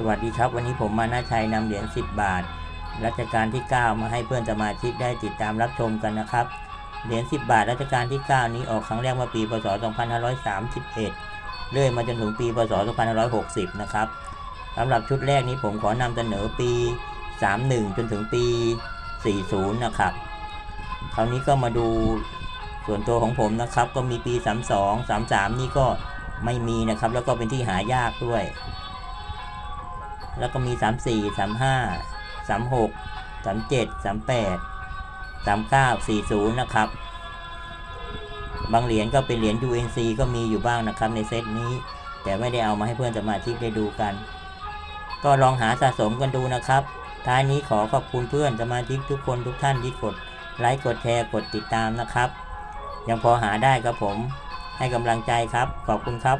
สวัสดีครับ วันนี้ผมมานาชัยนำเหรียญ 10 บาท รัชกาลที่ 9 มาให้เพื่อนสมาชิกได้ติดตามรับชมกันนะครับ เหรียญ 10 บาท รัชกาลที่ 9 นี้ออกครั้งแรกเมื่อปี พศ 2531 เรื่อยมาจนถึงปี พศ 2560 นะครับสำหรับชุดแรกนี้ผมขอนำเสนอปี 31 จนถึงปี 40 นะครับ คราวนี้ก็มาดูส่วนตัวของผมนะครับ ก็มีปี 32 33 นี่ก็ไม่มีนะครับ แล้วก็เป็นที่หายากด้วย แล้วก็มี 34 35 36 37 38 39 40 นะครับ บางเหรียญก็เป็นเหรียญ UNC ก็มีอยู่บ้างนะครับในเซตนี้ แต่ไม่ได้เอามาให้เพื่อนสมาชิกได้ดูกัน ก็ลองหาสะสมกันดูนะครับ ท้ายนี้ขอขอบคุณเพื่อนสมาชิกทุกคนทุกท่านที่กดไลค์กดแชร์กดติดตามนะครับ ยังพอหาได้ครับผม ให้กำลังใจครับ ขอบคุณครับ